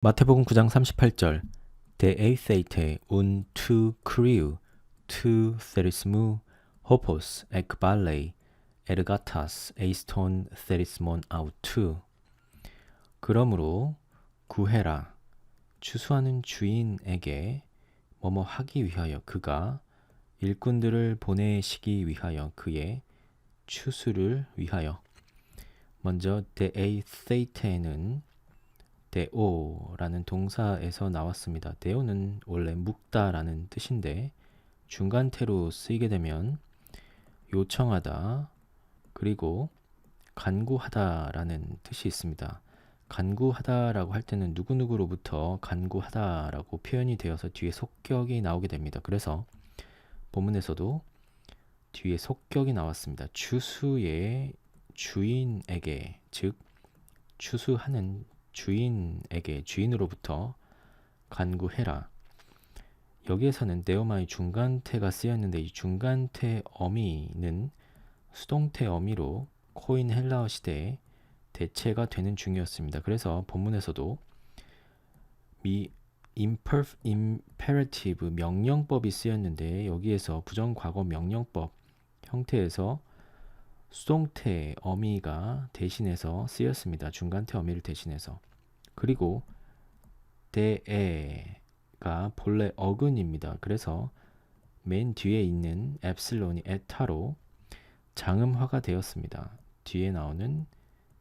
마태복음 9장 38절 De eithete un tu criu tu therismu hopos ekbalei ergatas eiston therismon autu 그러므로 구해라 추수하는 주인에게 뭐뭐 하기 위하여 그가 일꾼들을 보내시기 위하여 그의 추수를 위하여 먼저 eithete는 데오라는 동사에서 나왔습니다. 데오는 원래 묵다라는 뜻인데 중간태로 쓰이게 되면 요청하다 그리고 간구하다라는 뜻이 있습니다. 간구하다라고 할 때는 누구누구로부터 간구하다라고 표현이 되어서 뒤에 속격이 나오게 됩니다. 그래서 본문에서도 뒤에 속격이 나왔습니다. 추수의 주인에게 즉 추수하는 주인에게 주인으로부터 간구해라. 여기에서는 네오마의 중간태가 쓰였는데 이 중간태 어미는 수동태 어미로 코인 헬라어 시대에 대체가 되는 중이었습니다. 그래서 본문에서도 미 imperf, imperative 명령법이 쓰였는데 여기에서 부정과거 명령법 형태에서 수동태 어미가 대신해서 쓰였습니다. 중간태 어미를 대신해서. 그리고 대에가 본래 어근입니다. 그래서 맨 뒤에 있는 엡실론이 에타로 장음화가 되었습니다. 뒤에 나오는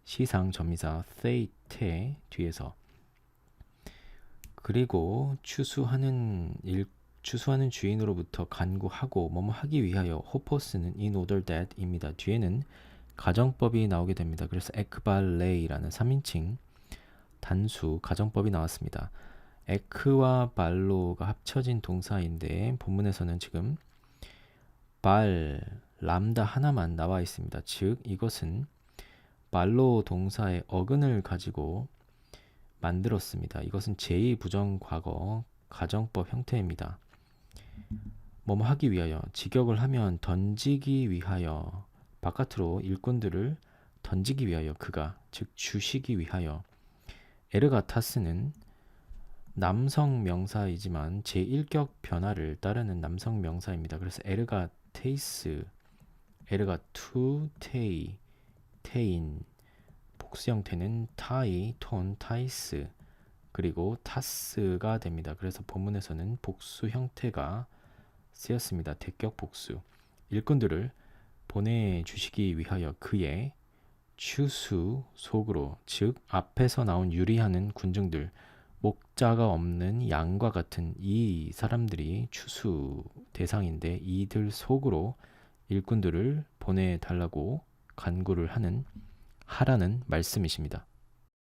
시상 점미사 세이테 뒤에서 그리고 추수하는 일 추수하는 주인으로부터 간구하고 뭐뭐 하기 위하여 호포스는 in order that입니다. 뒤에는 가정법이 나오게 됩니다. 그래서 에크발레이라는 3인칭 단수 가정법이 나왔습니다. 에크와 발로가 합쳐진 동사인데 본문에서는 지금 발 람다 하나만 나와 있습니다. 즉 이것은 발로 동사의 어근을 가지고 만들었습니다. 이것은 제2 부정 과거 가정법 형태입니다. 뭐뭐 하기 위하여 직역을 하면 던지기 위하여 바깥으로 일꾼들을 던지기 위하여 그가 즉 주시기 위하여 에르가타스는 남성 명사이지만 제1격 변화를 따르는 남성 명사입니다. 그래서 에르가테이스, 에르가투 테이, 테인 복수 형태는 타이, 톤, 타이스 그리고 타스가 됩니다. 그래서 본문에서는 복수 형태가 쓰였습니다. 대격 복수. 일꾼들을 보내주시기 위하여 그의 추수 속으로 즉 앞에서 나온 유리하는 군중들 목자가 없는 양과 같은 이 사람들이 추수 대상인데 이들 속으로 일꾼들을 보내달라고 간구를 하는 하라는 말씀이십니다.